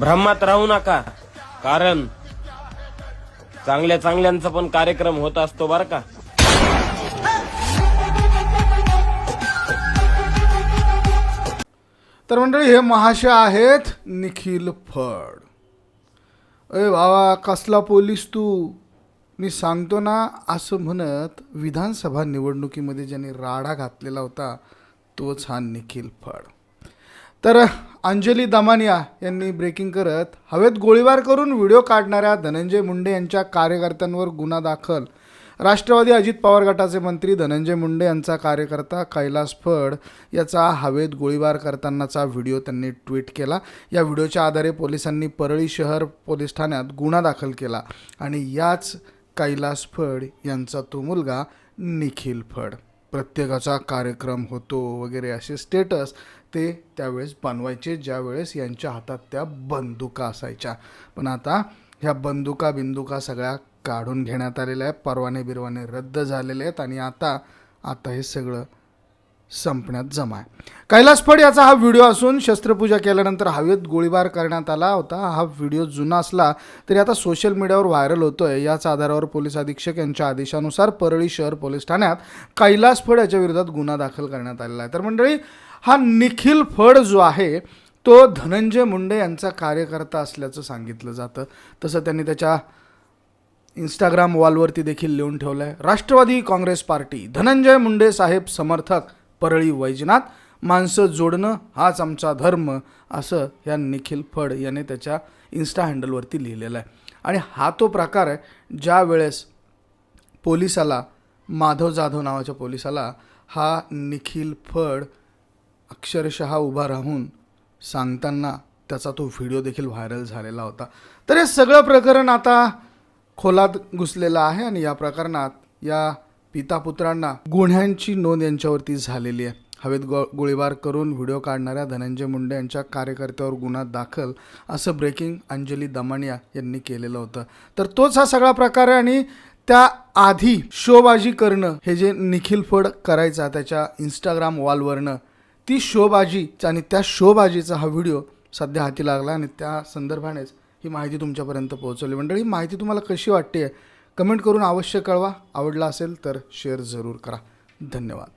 भ्रमात राहू नका. कारण चांगल्या चांगल्यांचा पण कार्यक्रम होत असतो बर का. तर मंडळी हे महाशय आहेत निखिल फड. अरे बाबा कसला पोलीस तू? मी सांगतो ना असं म्हणत विधानसभा निवडणुकीमध्ये ज्याने राडा घातलेला होता तोच हा निखिल फड. तर अंजली दमानिया यांनी ब्रेकिंग करत हवेत गोळीबार करून व्हिडिओ काढणाऱ्या धनंजय मुंडे यांच्या कार्यकर्त्यांवर गुन्हा दाखल. राष्ट्रवादी अजित पवार गटाचे मंत्री धनंजय मुंडे यांचा कार्यकर्ता कैलास फड याचा हवेत गोळीबार करतानाचा व्हिडिओ त्यांनी ट्विट केला. या व्हिडिओच्या आधारे पोलिसांनी परळी शहर पोलीस ठाण्यात गुन्हा दाखल केला आणि याच कैलास फड यांचा तो मुलगा निखिल फड. प्रत्येकाचा कार्यक्रम होतो वगैरे असे स्टेटस ते त्यावेळेस बनवायचे ज्यावेळेस यांच्या हातात त्या बंदुका असायच्या. पण आता ह्या बंदुका बिंदुका सगळ्या काढून घेण्यात आलेल्या आहेत परवाने बिरवाने रद्द झालेले आहेत आणि आता आता हे सगळं संपण्यात जमा आहे. कैलास फड याचा हा व्हिडिओ असून शस्त्रपूजा केल्यानंतर हवेत गोळीबार करण्यात आला होता. हा व्हिडिओ जुना असला तरी आता सोशल मीडियावर व्हायरल होतोय. याच आधारावर पोलीस अधीक्षक यांच्या आदेशानुसार परळी शहर पोलीस ठाण्यात कैलास फड याच्या विरोधात गुन्हा दाखल करण्यात आलेला आहे. तर मंडळी हा निखिल फड जो आहे तो धनंजय मुंडे यांचा कार्यकर्ता असल्याचं सांगितलं जातं. तसं त्यांनी त्याच्या इंस्टाग्राम वॉलवरती देखील लिहून ठेवलं आहे राष्ट्रवादी काँग्रेस पार्टी. धनंजय मुंडे साहेब समर्थक. परळी वैजनाथ माणसं जोडणं हाच आमचा धर्म असं या निखिल फड याने त्याच्या इन्स्टा हँडलवरती लिहिलेलं आहे. आणि हा तो प्रकार आहे ज्या वेळेस पोलिसाला माधव जाधव नावाच्या पोलिसाला हा निखिल फड अक्षरशः उभा राहून सांगताना त्याचा तो व्हिडिओ देखील व्हायरल झालेला होता. तर हे सगळं प्रकरण आता खोलात घुसलेलं आहे आणि या प्रकरणात या पिता पुत्रांना गुन्ह्यांची नोंद यांच्यावरती झालेली आहे. हवेत गो गोळीबार करून व्हिडिओ काढणाऱ्या धनंजय मुंडे यांच्या कार्यकर्त्यावर गुन्हा दाखल असं ब्रेकिंग अंजली दमानिया यांनी केलेलं होतं. तर तोच हा सगळा प्रकार आहे आणि त्या आधी शोबाजी करणं हे जे निखिल फड करायचा त्याच्या इंस्टाग्राम वॉलवरनं ती शोबाजी आणि त्या शोबाजीचा हा व्हिडिओ सध्या हाती लागला आणि त्या संदर्भानेच ही माहिती तुमच्यापर्यंत पोहोचवली. मंडळी ही माहिती तुम्हाला कशी वाटते कमेंट करून अवश्य कळवा. आवडला असेल तर शेअर जरूर करा. धन्यवाद.